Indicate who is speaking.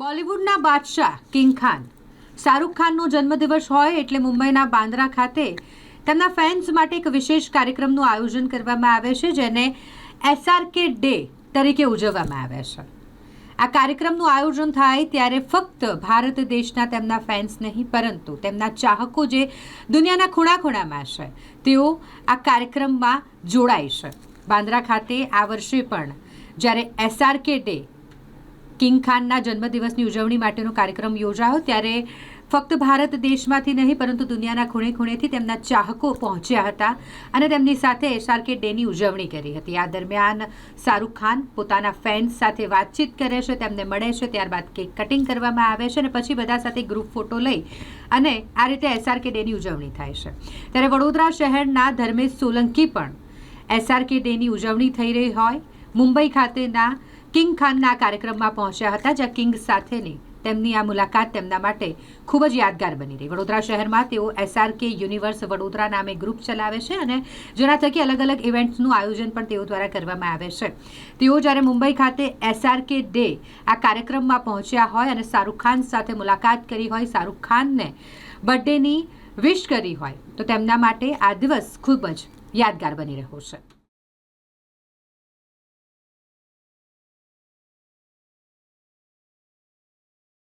Speaker 1: બોલિવૂડના બાદશાહ કિંગ ખાન. શાહરૂખ ખાનનો જન્મદિવસ હોય એટલે મુંબઈના બાંદ્રા ખાતે તેમના ફેન્સ માટે એક વિશેષ કાર્યક્રમનું આયોજન કરવામાં આવે છે, જેને એસઆરકે ડે તરીકે ઉજવવામાં આવે છે. આ કાર્યક્રમનું આયોજન થાય ત્યારે ફક્ત ભારત દેશના તેમના ફેન્સ નહીં, પરંતુ તેમના ચાહકો જે દુનિયાના ખૂણા ખૂણામાં છે, તેઓ આ કાર્યક્રમમાં જોડાય છે. બાંદ્રા ખાતે આ વર્ષે પણ જ્યારે એસઆરકે ડે કિંગ ખાનના જન્મદિવસની ઉજવણી માટેનો કાર્યક્રમ યોજાયો. ત્યારે ફક્ત ભારત દેશમાંથી નહીં, પરંતુ દુનિયાના ખૂણે ખૂણેથી તેમના ચાહકો પહોંચ્યા હતા અને તેમની સાથે એસઆરકે ડેની ઉજવણી કરી હતી. આ દરમિયાન શાહરૂખ ખાન પોતાના ફેન્સ સાથે વાતચીત કરે છે, તેમને મળે છે, ત્યારબાદ કેક કટિંગ કરવામાં આવે છે અને પછી બધા સાથે ગ્રુપ ફોટો લઈ અને આ રીતે એસઆરકે ડેની ઉજવણી થાય છે. ત્યારે વડોદરા શહેરના ધર્મેશ સોલંકી પણ એસઆરકે ડેની ઉજવણી થઈ રહી હોય. મુંબઈ ખાતેના કિંગ ખાનના કાર્યક્રમમાં પહોંચ્યા હતા જ્યાં કિંગ સાથેની તેમની આ મુલાકાત તેમના માટે ખૂબ જ યાદગાર બની રહી. વડોદરા શહેરમાં તેઓ એસઆરકે યુનિવર્સ વડોદરા નામે ગ્રુપ ચલાવે છે અને જેના થકી અલગ અલગ ઇવેન્ટ્સનું આયોજન પણ તેઓ દ્વારા કરવામાં આવે છે. તેઓ જ્યારે મુંબઈ ખાતે એસઆરકે ડે આ કાર્યક્રમમાં પહોંચ્યા હોય અને શાહરૂખ ખાન સાથે મુલાકાત કરી હોય, શાહરૂખ ખાનને બર્થડેની વિશ કરી હોય, તો તેમના માટે આ દિવસ ખૂબ જ યાદગાર બની રહ્યો છે.